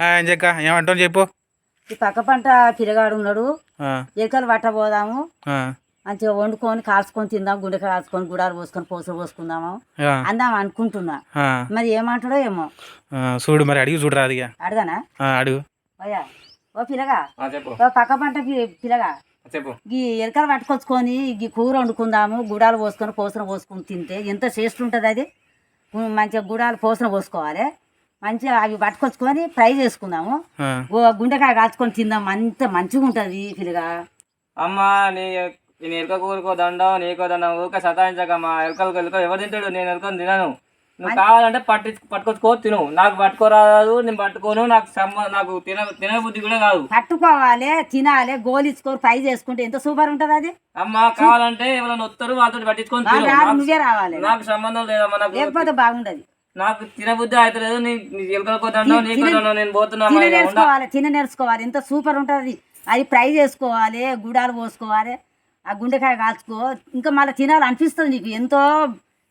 ఏం చెక్క ఏమంటావు చెప్పు. ఈ పక్క పంట పిల్లగాడు ఉన్నాడు. ఆ, ఎలుకలు పట్టబోదాము ఆ, మంచిగా వండుకొని కాల్చుకొని తిందాం గుండెకాయ కాల్చుకొని గుడాలు పోసుకొని పూసలు పోసుకుందాము అందాం అనుకుంటున్నా. మరి ఏమంటాడో ఏమో. ఆ, చూడు మరి అడిగి చూడరా అది అడగనా? అడుగు. అయ్యా ఓ పిల్లగా చెప్పు. ఓ పక్క పంటకి పిల్లగా చెప్పు. ఈ ఎలుకలు పట్టుకొచ్చుకొని ఈ కూర వండుకుందాము గుడాలు పోసుకొని పోసన పోసుకొని తింటే ఎంత టేస్ట్ ఉంటుంది అది? మంచిగా గుడాలు పోసన పోసుకోవాలి. మంచిగా అవి పట్టుకొచ్చుకొని ఫ్రై చేసుకుందాము. ఓ గుండెకాయ కాల్చుకొని తిందాం. అంత మంచిగా ఉంటుంది పిల్లగా అమ్మ నీ నేను ఎలుక కూరుకో దండం నీకో దండం ఊరికే సతాయించకమ్మా. ఎలుకలు ఎలుక ఎవరు తింటాడు? నేను ఎలుకని తినను. నువ్వు కావాలంటే పట్టి పట్టుకొచ్చుకో తిను. నాకు పట్టుకోరాదు నేను పట్టుకోను. నాకు నాకు తిన తిన బుద్ధి కూడా కాదు. పట్టుకోవాలి తినాలి గోలిచ్చుకొని ఫ్రై చేసుకుంటే ఎంత సూపర్ ఉంటుంది అది? అమ్మ కావాలంటే ఎవరైనా వస్తారు వాళ్ళతో పట్టించుకొని నువ్వే రావాలి. నాకు సంబంధం లేదమ్మా నాకు లేకపోతే బాగుండదు. నాకు తినబుద్ధి అవుతలేదు నీ నీ నేను తిన. నేర్చుకోవాలి తిన నేర్చుకోవాలి. ఎంత సూపర్ ఉంటుంది. అది ఫ్రై చేసుకోవాలి గుడాలు పోసుకోవాలి ఆ గుండెకాయ కాల్చుకో. ఇంకా మళ్ళీ తినాలి అనిపిస్తుంది నీకు. ఎంతో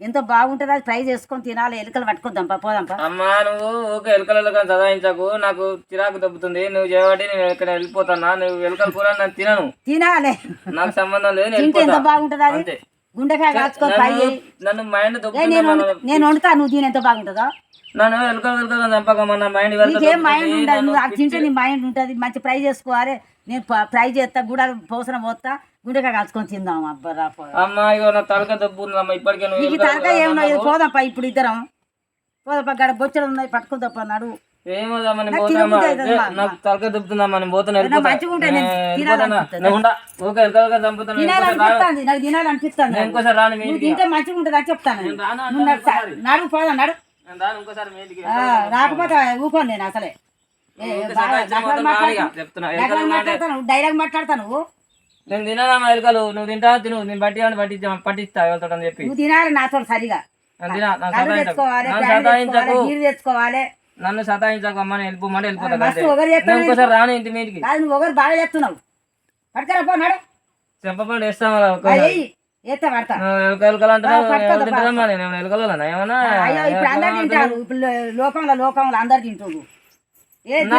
ఎంతో బాగుంటుంది అది ఫ్రై చేసుకొని తినాలి. ఎలుకలు పట్టుకొద్దాంపా పోదాంపా అమ్మా నువ్వు ఊకే ఎలుకలలో కానీ చదాయించకు. నాకు చిరాకు దొబ్బుతుంది నువ్వు చేయబట్టి నేను ఇక్కడ వెళ్ళిపోతానా? నువ్వు ఎలుకల కూర నేను తినను. తినాలి. నాకు సంబంధం లేదు ఎంత బాగుంటుంది అది? గుండెకాయ ఫ్రై నన్ను చేయి. నన్ను మైండ్ ఏ, నేను వండుతా- నేను వండుతా నువ్వు తిని ఎంత బాగుంటుందో. నన్ను చంపకమ్మా నా మైండ్ నీకేం మైండ్ ఉండదు నువ్వు అది తింటే నీ మైండ్ ఉంటుంది మంచి ఫ్రై చేసుకోవాలి నేను ఫ్రై చేస్తా గుడాలు పోసన పోస్తా గుండెకాయ కాల్చుకొని తిందాం అబ్బరా పో. అమ్మా ఇగో నా తలక దొబ్బుంది అమ్మా ఇప్పటికే నీకు ఏమన్నా ఇది పోదాంపా ఇప్పుడు ఇద్దరం. పోదాంపా గడ బొచ్చడు ఉన్నాయి పట్టుకుందాపా నాడు. నేను నాకు పోతామా తలక పోతాను ఎలుకలుగా చంపుతాను నాకు తినాలనిపిస్తుంది ఇంకోసారి రాను మీ తింటే మంచిగా ఉంటుంది అని చెప్తాను. పోదా నడు. ఇంకోసారి రాకపోతే ఊకోను నేను అసలే. మాట్లాడతాను. డైలాగ్ నేను ఎలుకలు. నువ్వు తింటా తిను. నేను పట్టి పట్టిస్తా వెళ్తాడు అని చెప్పి. నువ్వు తినాలి నాతో సరిగా. తెచ్చుకోవాలి తెచ్చుకోవాలి. నన్ను సతాయించకు అమ్మ నేను వెళ్ళిపోమంటే వెళ్ళిపోతా మస్తు అంతే. ఒకరు చెప్తాను నేను ఇంకోసారి రాను ఇంటి మీదకి. ఒకరు బాగా చెప్తున్నావు పట్టుకరా పో నడు. చెంపపండి వేస్తాం. ఎత్తే పడతా. నేను ఏమన్నా లోకంలో లోకంలో అందరు ఏ